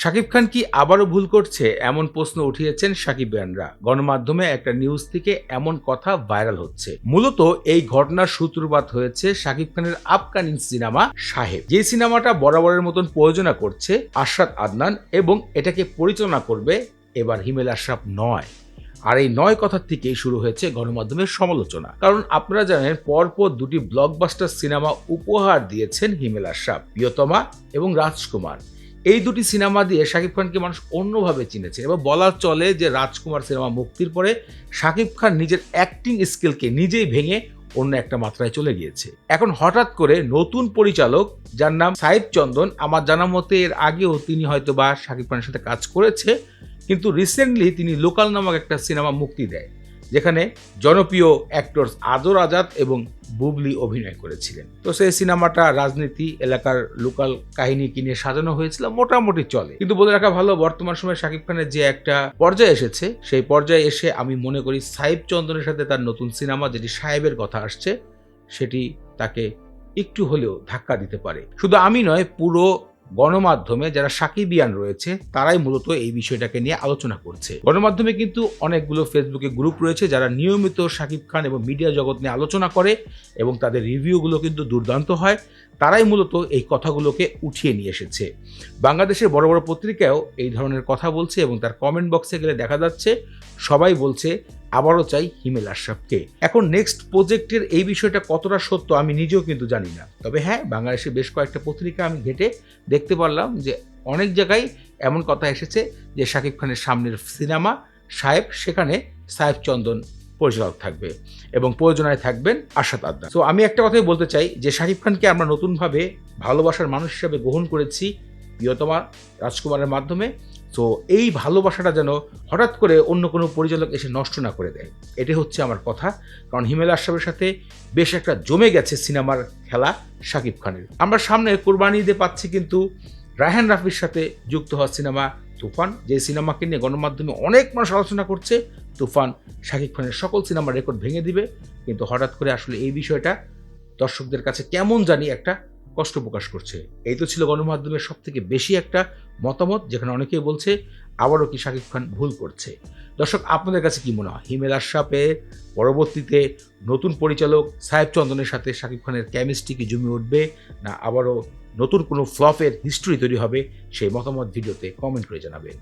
শাকিব খান কি আবারও ভুল করছে? এমন প্রশ্ন উঠিয়েছেন সাকিব ব্যানরা। গণমাধ্যমে একটা নিউজ থেকে এমন কথা ভাইরাল হচ্ছে। মূলত এই ঘটনার সূত্রপাত হয়েছে শাকিব খানের আপকামিং সিনেমা সাহেব। যে সিনেমাটা বরাবরের মতন প্রযোজনা করছে আশরাত আদনান এবং এটাকে পরিচালনা করবে এবার হিমেল আশরাফ নয়। আর এই নয় কথার থেকেই শুরু হয়েছে গণমাধ্যমের সমালোচনা। কারণ আপনারা জানেন, পরপর দুটি ব্লকবাস্টার সিনেমা উপহার দিয়েছেন হিমেল আশরাফ, প্রিয়তমা এবং রাজকুমার। এই দুটি সিনেমা দিয়ে শাকিব খানকে মানুষ অন্যভাবে চিনেছে। এবং বলা চলে যে রাজকুমার সিনেমা মুক্তির পরে শাকিব খান নিজের অ্যাক্টিং স্কিলকে নিজেই ভেঙে অন্য একটা মাত্রায় চলে গিয়েছে। এখন হঠাৎ করে নতুন পরিচালক, যার নাম সাহেব চন্দন, আমার জানা মতে এর আগেও তিনি হয়তো বা শাকিব খানের সাথে কাজ করেছে, কিন্তু রিসেন্টলি তিনি লোকাল নামক একটা সিনেমা মুক্তি দেয়। যেখানে জনপ্রিয় অ্যাক্টরস আদর আজাদ এবং বুবলি অভিনয় করেছিলেন। তো সেই সিনেমাটা রাজনীতি, এলাকার লোকাল কাহিনী কিনে সাজানো হয়েছিল? মোটামুটি চলে। কিন্তু বলে রাখা ভালো, বর্তমান সময়ে শাকিব খানের যে একটা পর্যায়ে এসেছে, সেই পর্যায়ে এসে আমি মনে করি সাহেব চন্দনের সাথে তার নতুন সিনেমা যেটি সাহেবের কথা আসছে, সেটি তাকে একটু হলেও ধাক্কা দিতে পারে। শুধু আমি নয়, পুরো গণমাধ্যমে যারা সাকিবিয়ান রয়েছে, তারাই মূলত এই বিষয়টাকে নিয়ে আলোচনা করছে। গণমাধ্যমে কিন্তু অনেকগুলো ফেসবুকে গ্রুপ রয়েছে যারা নিয়মিত সাকিব খান এবং মিডিয়া জগৎ নিয়ে আলোচনা করে এবং তাদের রিভিউগুলো কিন্তু দুর্দান্ত হয়। তারাই মূলত এই কথাগুলোকে উঠিয়ে নিয়ে এসেছে। বাংলাদেশের বড় বড় পত্রিকাও এই ধরনের কথা বলছে এবং তার কমেন্ট বক্সে গেলে দেখা যাচ্ছে, সবাই বলছে আবারও চাই হিমেল আশরাফকে। এখন নেক্সট প্রজেক্টের এই বিষয়টা কতটা সত্য আমি নিজেও কিন্তু জানি না। তবে হ্যাঁ বাংলাদেশের বেশ কয়েকটা পত্রিকা আমি ঘেটে দেখতে পারলাম যে অনেক জায়গায় এমন কথা এসেছে যে শাকিব খানের সামনের সিনেমা সাহেব, সেখানে সাহেব চন্দন পরিচালক থাকবে এবং প্রয়োজনায় থাকবেন আশাত আদনান। তো আমি একটা কথাই বলতে চাই যে শাকিব খানকে আমরা নতুনভাবে ভালোবাসার মানুষ হিসাবে গ্রহণ করেছি প্রিয়তমা রাজকুমারের মাধ্যমে। তো এই ভালোবাসাটা যেন হঠাৎ করে অন্য কোনো পরিচালক এসে নষ্ট না করে দেয়। এটি হচ্ছে আমার কথা। কারণ হিমেল আশরাফের সাথে বেশ একটা জমে গেছে সিনেমার খেলা শাকিব খানের। আমরা সামনে কোরবানি ঈদে পাচ্ছি কিন্তু রায়হান রাফির সাথে যুক্ত হওয়া সিনেমা তুফান। যে সিনেমাকে নিয়ে গণমাধ্যমে অনেক মানুষ আলোচনা করছে, তুফান শাকিব খানের সকল সিনেমার রেকর্ড ভেঙে দিবে। কিন্তু হঠাৎ করে আসলে এই বিষয়টা দর্শকদের কাছে কেমন জানি একটা কষ্ট প্রকাশ করছে। এই তো ছিল গণমাধ্যমের সব থেকে বেশি একটা মতামত, যেখানে অনেকেই বলছে, আবারও কি শাকিব খান ভুল করছে। দর্শক, আপনাদের কাছে কি মনে হয়? হিমেল আশাপে পরবর্তীতে নতুন পরিচালক সাহেব চন্দনের সাথে শাকিব খানের কেমিস্ট্রি কি জমে উঠবে, না আবারও নতুন কোনো ফ্লপের হিস্ট্রি তৈরি হবে, সেই মতামত ভিডিওতে কমেন্ট করে জানাবেন।